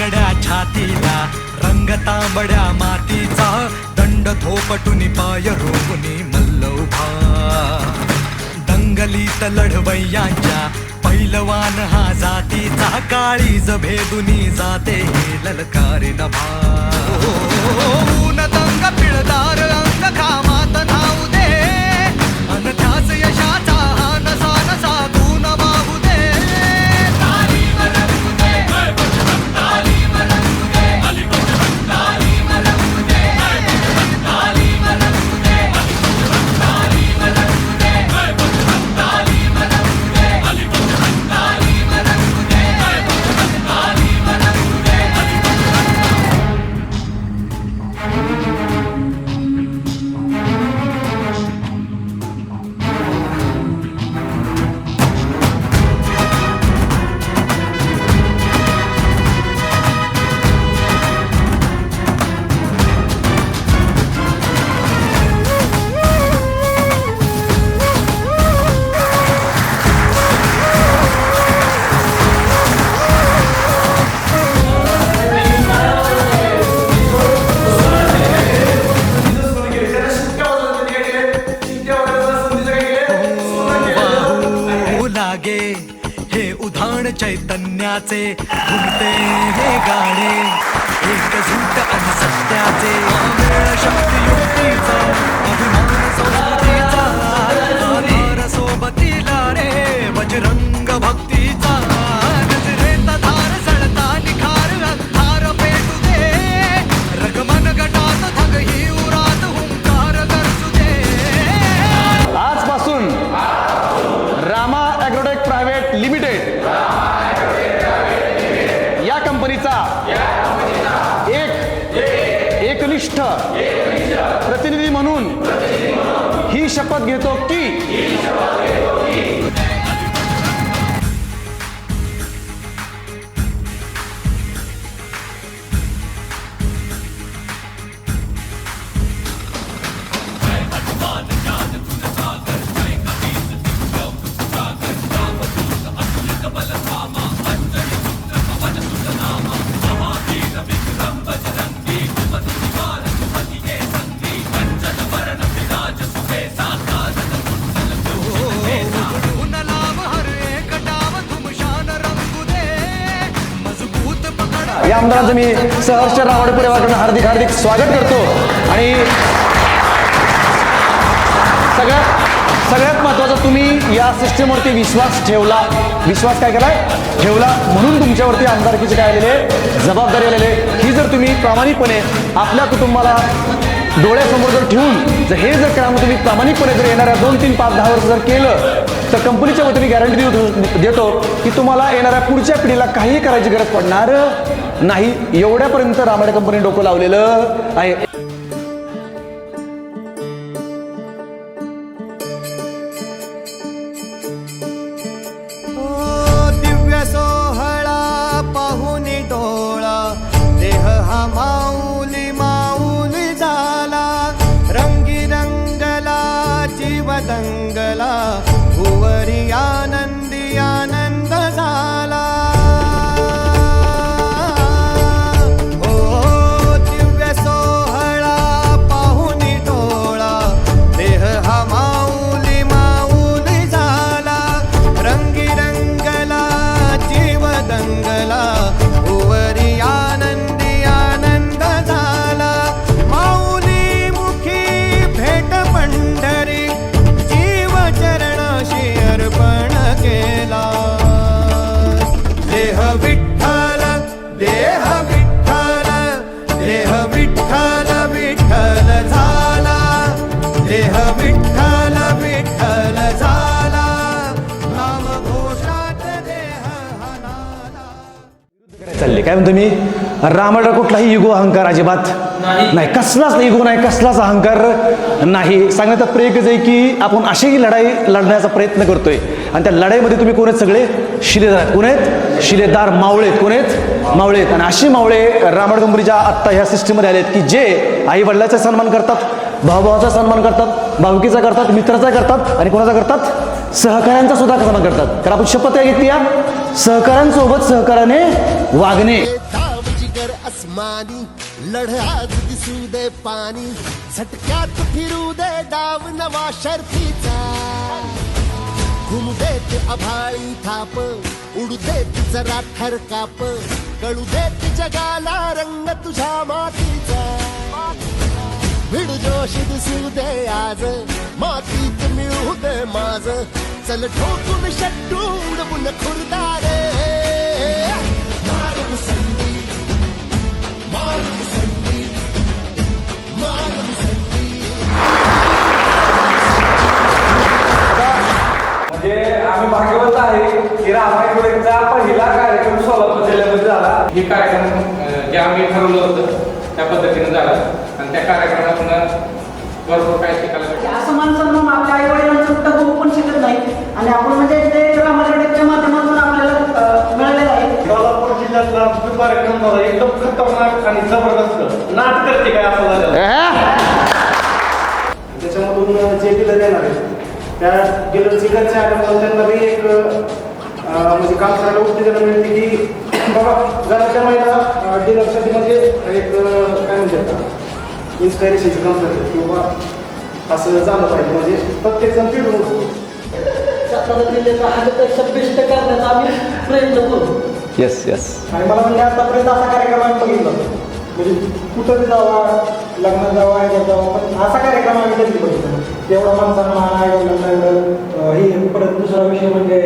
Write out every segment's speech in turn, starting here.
छातीला रंग तांबड्या मातीचा दंड थोपटून पाय रोपणी मल्ल उभा दंगलीत लढवय्यांच्या पैलवान हा जातीचा काळीज भेदुनी जाते हे ललकारी नभा ऊन दंग पिळदार अंग कामात उधाण चैतन्याचे घुमते हे गाणे. एक झूट आणि सत्याचे अमेळ शक्ती युक्तीचा अभिमान संस्कृतीचा आधार सोबतीला रे बजरंग भक्तीचा. ही शपथ या आमदारांचं मी सहर्ष रावडे परिवाराकडून हार्दिक हार्दिक स्वागत करतो. आणि सगळ्यात सगळ्यात महत्त्वाचं तुम्ही या सिस्टमवरती विश्वास ठेवला. विश्वास काय केलाय? ठेवला. म्हणून तुमच्यावरती आमदारकीचे काय आलेले? जबाबदारी आलेले. ही जर तुम्ही प्रामाणिकपणे आपल्या कुटुंबाला डोळ्यासमोर जर ठेवून जर हे जर काम तुम्ही प्रामाणिकपणे जर येणाऱ्या दोन तीन पाच दहा वर्ष जर केलं तर कंपनीच्या वतीने गॅरंटी देतो देतो की तुम्हाला येणाऱ्या पुढच्या पिढीला काही करायची गरज पडणार नाही. एवढ्यापर्यंत रामाडे कंपनी डोकं लावलेलं आहे. चालले. काय म्हणतो मी? रामाला कुठलाही इगो अहंकार अजिबात नाही. कसलाच इगो नाही कसलाच अहंकार नाही. सांगण्यात तात्पर्य एकच आहे की आपण अशीही लढाई लढण्याचा प्रयत्न करतोय. आणि त्या लढाईमध्ये तुम्ही कोण आहेत सगळे? शिलेदार. आहेत कोण आहेत? शिलेदार मावळे. आहेत. कोण आहेत? मावळे आहेत. आणि अशी मावळे रामड कंपनीच्या आत्ता ह्या सिस्टीममध्ये आले आहेत की जे आई वडिलाचा सन्मान करतात भाऊभावाचा सन्मान करतात भावकीचा करतात मित्राचा करतात आणि कोणाचा करतात? सहकाऱ्यांचा सुद्धा सन्मान करतात? तर आपण शपथ काय घेतली या सहकाऱ्यांसोबत सहकार्याने वागणे. धाव जिगर अस्मा मानी लढ दिसू दे पाणी. झटक्यात फिरू दे डाव नवा शर्फीचा घुमू देत अभाळी थाप उडू देत जरा थरकाप. कळू देत जगाला रंग तुझ्या मातीचा. भिड जोश दिसू दे आज. मातीत मिळू दे माझ चल ठोकून शट्टू उडवून खुरदारे. मार मुसंडी मार मुसंडी मार मुसंडी म्हणजे आम्ही भाग्यवंत आहे की रामायण पहिला कार्यक्रम सोलापूर जिल्ह्यामध्ये झाला. हे कार्यक्रम जे आम्ही ठरवलं होतं. त्या पद्धतीने झालं. आणि त्या कार्यक्रमातून भरपूर काय शिकायला भेटलं. असं माणसांना मग आपल्या आई वडिलांचं कुठं होऊ पण शिकत नाही. आणि आपण म्हणजे ते रामायणाच्या माध्यमातून आपल्याला मिळालेलं आहे. सोलापूर जिल्ह्यातला कार्यक्रम झाला. एकदम खतरनाक आणि जबरदस्त नाट करते काय असं झालं त्याच्यामधून जे डीलर येणार आहे त्या डीलरची घरच्या आल्यामुळे त्यांना बी एक म्हणजे काम करायला उत्तेजन मिळते की बाबा घराच्या महिला डीलरसाठी म्हणजे एक अं, काय म्हणतात इन्स्पायरेशनचं काम करतात किंवा असं झालं पाहिजे. म्हणजे प्रत्येक जण पिढून उठतो सातारा जिल्ह्याचा बेस्ट करण्याचा आम्ही प्रयत्न करू येस येस आणि मला म्हणजे आतापर्यंत असा कार्यक्रम आम्ही बघितला. म्हणजे कुठं बी जावा लग्नात जावा ह्याच्यात जावा पण असा कार्यक्रम आम्ही कधी बघितला नाही. एवढा माणसांना मान आहे एवढं हे परत दुसरा विषय म्हणजे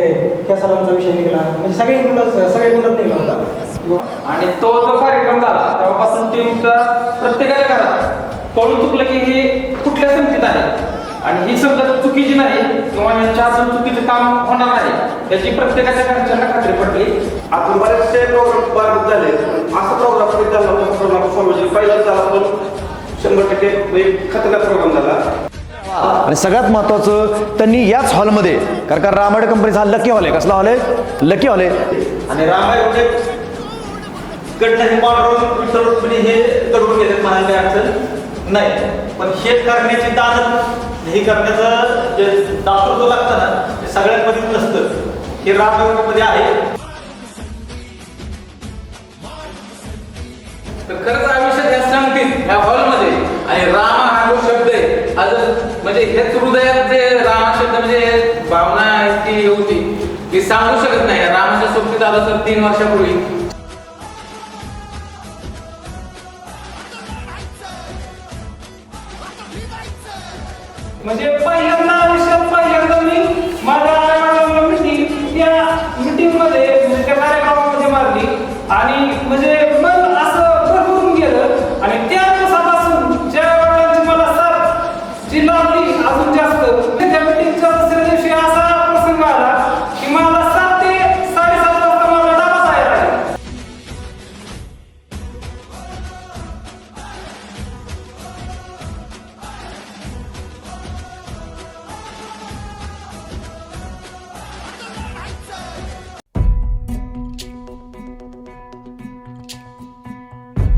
कॅसलांचा विषय निघाला. म्हणजे सगळे मुलं सगळे मुलं निघाला होता. आणि तो जो कार्यक्रम झाला तेव्हापासून टीमचा प्रत्येकाच्या घरात कळून चुकलं की हे कुठल्या संगतीत आहे? आणि ही समजा चुकीची नाही किंवा यांच्या हातून चुकीचं काम होणार नाही याची प्रत्येकाच्या घरच्यांना खात्री पडली. आपण बरेचसे प्रोग्राम बाधित झाले. असा प्रोग्राम कधी झाला होता प्रोग्राम सार्वजनिक पहिलाच झाला पण शंभर टक्के एक खतरनाक प्रोग्राम झाला. आणि सगळ्यात महत्त्वाचं त्यांनी याच हॉलमध्ये कारण का रामायण कंपनीचा हा लकी हॉल आहे. कसला हॉल आहे? लकी हॉल आहे. आणि रामायण कडनं हे पांडुरंग विठ्ठल रुक्मिणी हे कडून घेतात म्हणायला काही अडचण. नाही पण हे करण्याची दानत हे करण्याचं जे दातृत्व लागतं ना ते सगळ्यांमध्ये नसतं हे रामनवमीमध्ये आहे. तर खरंच आयुष्यात या सांगतील या हॉलमध्ये आणि राम हा जो शब्द आहे आज म्हणजे हेच हृदयात जे राम शब्द म्हणजे भावना ती होती. ती सांगू शकत नाही रामाच्या सोबतीत आलं तर तीन वर्षापूर्वी. म्हणजे पहिल्यांदा आयुष्यात पहिल्यांदा मी माझ्या आईवडिलांना मिटिंग त्या मिटिंगमध्ये त्या कार्यक्रमामध्ये मारली. आणि म्हणजे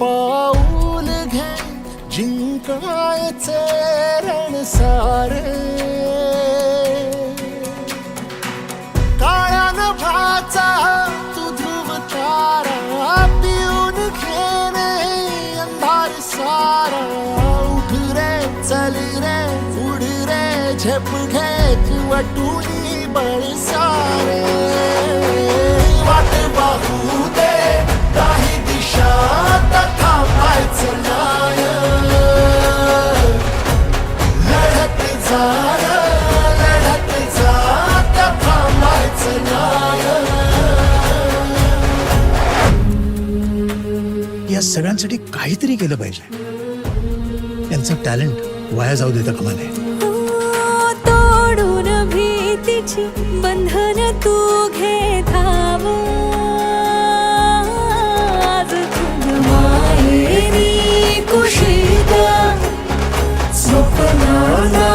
पाऊल घे जिंकायचे रण सारे काळ्या नभाचा तू ध्रुव तारा पिऊन घेणे अंधार सारा. उठ रे चल रे उड रे झेप घे वटुनी बळसारे. वाट वाहू दे या सगळ्यांसाठी काहीतरी केलं पाहिजे. त्यांचं टॅलेंट वाया जाऊ देता कामा नये तोडून भीतीची बंधन तू घे धाव आज कुशीत स्वप्नाला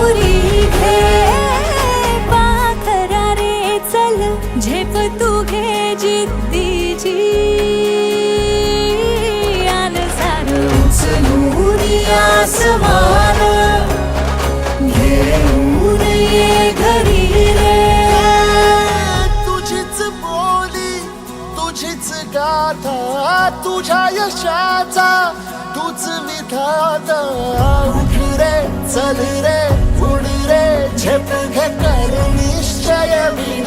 उरी घे पाखरा रे चल झेप तू घे जिद्दीची. आन सार आसमान घेऊन ये घरी रे. तुझीच बोली तुझीच गाथा तुझ्या यशाचा तूच विधाता उठ रे चल रे उड रे झेप घे कर निश्चय विण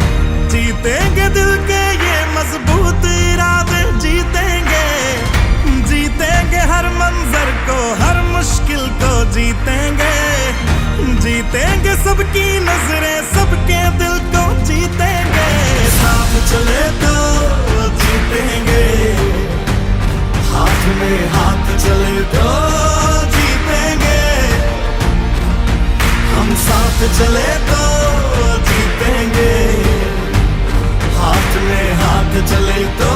जीतेंगे, सबकी नज़रें सबके दिल को जीतेंगे। साथ चले तो जीतेंगे। हाथ में हाथ चले तो जीतेंगे। हम साथ चले तो जीतेंगे। हाथ में हाथ चले तो